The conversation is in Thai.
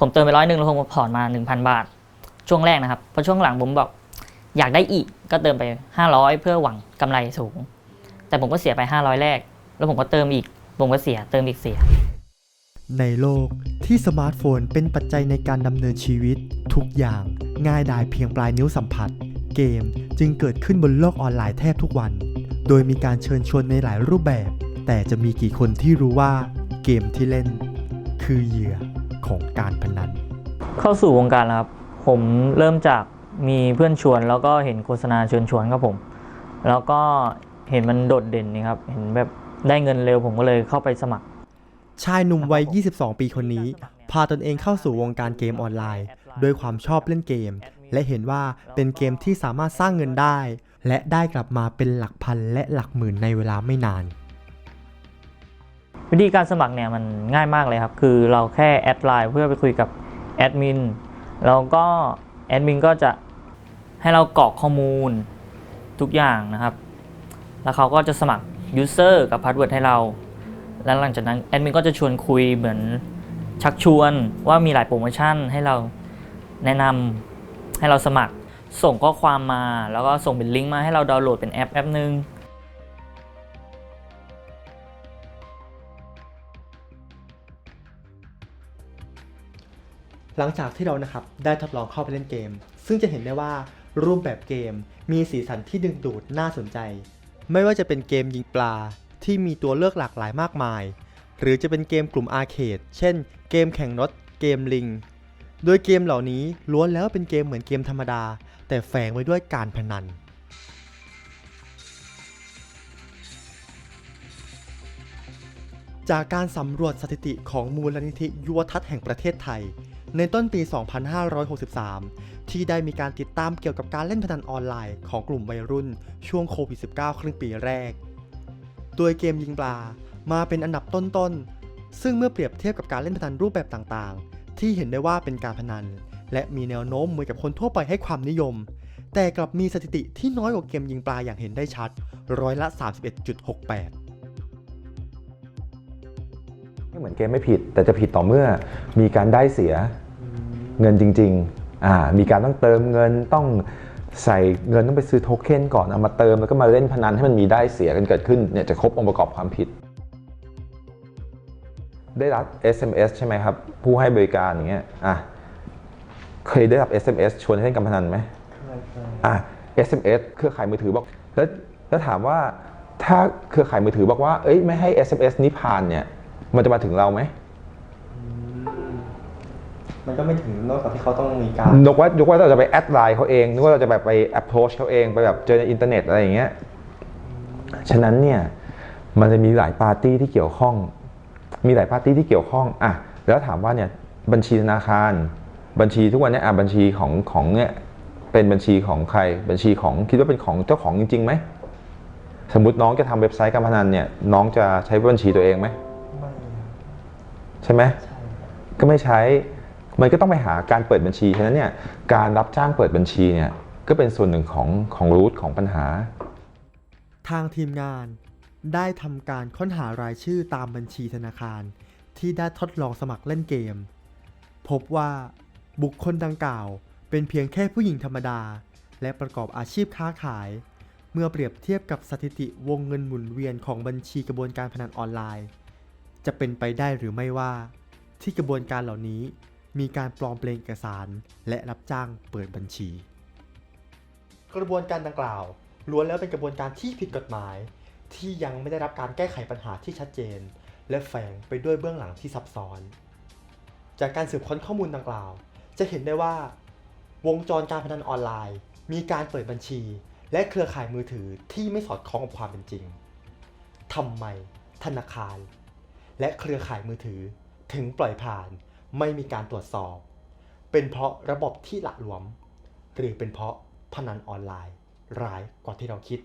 ผมเติมไปร้อยหนึ่งแล้วผมผ่อนมา 1,000 บาท ช่วงแรกนะครับพราะช่วงหลังผมบอกอยากได้อีกก็เติมไป 500 เพื่อหวังกำไรสูง แต่ผมก็เสียไป 500 แรก แล้วผมก็เติมอีก ผมก็เสียเติมอีกเสีย ในโลกที่สมาร์ทโฟนเป็นปัจจัยในการดำเนินชีวิต ทุกอย่างง่ายดายเพียงปลายนิ้วสัมผัส เกมจึงเกิดขึ้นบนโลกออนไลน์แทบทุกวัน โดยมีการเชิญชวนในหลายรูปแบบ แต่จะมีกี่คนที่รู้ว่า เกมที่เล่น คือเหยื่อ ของการพนัน เข้าสู่วงการแล้วครับ ผมเริ่มจากมีเพื่อนชวน แล้วก็เห็นโฆษณาเชิญชวนครับผม แล้วก็เห็นมันโดดเด่นนี่ครับ เห็นแบบได้เงินเร็วผมก็เลยเข้าไปสมัคร ชายหนุ่มวัย 22 ปีคนนี้ พาตนเองเข้าสู่วงการเกมออนไลน์ด้วยความชอบเล่นเกม และเห็นว่าเป็นเกมที่สามารถสร้างเงินได้ และได้กลับมาเป็นหลักพันและหลักหมื่นในเวลาไม่นาน วิธีการสมัครเนี่ยมันง่ายมากเลยครับ คือเราแค่แอดไลน์เพื่อไปคุยกับแอดมินแล้วก็แอดมินก็จะให้เรากรอกข้อมูลทุกอย่างนะครับ แล้วเขาก็จะสมัคร User กับ Password ให้เรา แล้วหลังจากนั้นแอดมินก็จะชวนคุยเหมือนชักชวนว่ามีหลายโปรโมชั่นให้เราแนะนำให้เราสมัครส่งข้อความมาแล้วก็ส่งเป็นลิงก์มาให้เราดาวน์โหลดเป็นแอปแอปหนึ่ง หลังจากที่เรานะครับได้ทดลองเข้าไปเล่นเกม ซึ่งจะเห็นได้ว่ารูปแบบเกมมีสีสันที่ดึงดูดน่าสนใจ ไม่ว่าจะเป็นเกมยิงปลาที่มีตัวเลือกหลากหลายมากมาย หรือจะเป็นเกมกลุ่มอาร์เคดเช่น เกมแข่งรถเกมลิง โดยเกมเหล่านี้ล้วนแล้วเป็นเกมเหมือนเกมธรรมดา แต่แฝงไว้ด้วยการพนันจากการสำรวจสถิติของมูลนิธิยุวทัศน์แห่งประเทศไทย ในต้นปี 2563 ที่ได้มีการติดตามเกี่ยวกับการเล่นพนันออนไลน์ของกลุ่มวัยรุ่นช่วงโควิด -19 ครึ่งปีแรกโดยเกมยิงปลามาเป็นอันดับต้นๆ ซึ่งเมื่อเปรียบเทียบกับการเล่นพนันรูปแบบต่างๆ ที่เห็นได้ว่าเป็นการพนัน และมีแนวโน้มเหมือนกับคนทั่วไปให้ความนิยม แต่กลับมีสถิติที่น้อยกว่าเกมยิงปลาอย่างเห็นได้ชัด ร้อยละ 31.68เหมือนเกมไม่ผิดแต่จะผิดต่อเมื่อมีการได้เสีย เงินจริงๆอ่ามีการต้องเติมเงินต้องใส่เงินต้องไปซื้อโทเค็นก่อนเอามาเติมแล้วก็มาเล่นพนันให้มันมีได้เสียกันเกิดขึ้นเนี่ยจะครบองค์ประกอบความผิด ได้รับ SMS ใช่ไหมครับ ผู้ให้บริการอย่างเงี้ยอะเคยได้รับ SMS ชวนให้เล่นการพนันไหมอะ SMS เครือข่ายมือถือบอกแล้วแล้วถามว่าถ้าเครือข่ายมือถือบอกว่าเอ้ยไม่ให้ SMS นี้ผ่านเนี่ยมันจะมาถึงเราไหม มันก็ไม่ถึงนอกจากที่เขาต้องมีการนกว่ายกว่าเราจะไปแอดไลน์เขาเองนึกว่าเราจะแบบไป approach เขาเองไปแบบเจอในอินเทอร์เน็ตอะไรอย่างเงี้ยฉะนั้นเนี่ยมันจะมีหลายปาร์ตี้ที่เกี่ยวข้อง มีหลายปาร์ตี้ที่เกี่ยวข้องอะแล้วถามว่าเนี่ยบัญชีธนาคาร บัญชีทุกวันเนี้อะบัญชีของของเนี่ยเป็นบัญชีของใครบัญชีของคิดว่าเป็นของเจ้าของจริงๆไหมสมมติน้องจะทำเว็บไซต์การพนันเนี่ยน้องจะใช้บัญชีตัวเองไหมใช่ไหมก็ไม่ใช้ มันก็ต้องไปหาการเปิดบัญชี ฉะนั้นเนี่ยการรับจ้างเปิดบัญชีเนี่ยก็เป็นส่วนหนึ่งของของรูทของปัญหา ทางทีมงานได้ทำการค้นหารายชื่อตามบัญชีธนาคาร ที่ได้ทดลองสมัครเล่นเกม พบว่าบุคคลดังกล่าว เป็นเพียงแค่ผู้หญิงธรรมดา และประกอบอาชีพค้าขาย เมื่อเปรียบเทียบกับสถิติวงเงินหมุนเวียนของบัญชีกระบวนการพนันออนไลน์ จะเป็นไปได้หรือไม่ว่า ที่กระบวนการเหล่านี้ มีการปลอมแปลงเอกสาร และรับจ้างเปิดบัญชี กระบวนการดังกล่าวล้วนแล้วเป็นกระบวนการที่ผิดกฎหมาย ที่ยังไม่ได้รับการแก้ไขปัญหาที่ชัดเจน และแฝงไปด้วยเบื้องหลังที่ซับซ้อน จากการสืบค้นข้อมูลดังกล่าว จะเห็นได้ว่า วงจรการพนันออนไลน์ มีการเปิดบัญชี และเครือข่ายมือถือที่ไม่สอดคล้องกับความเป็นจริงทำไม ธนาคาร และเครือข่ายมือถือถึงปล่อยผ่าน ไม่มีการตรวจสอบ เป็นเพราะระบบที่หละหลวม หรือเป็นเพราะพนันออนไลน์ร้ายกว่าที่เราคิด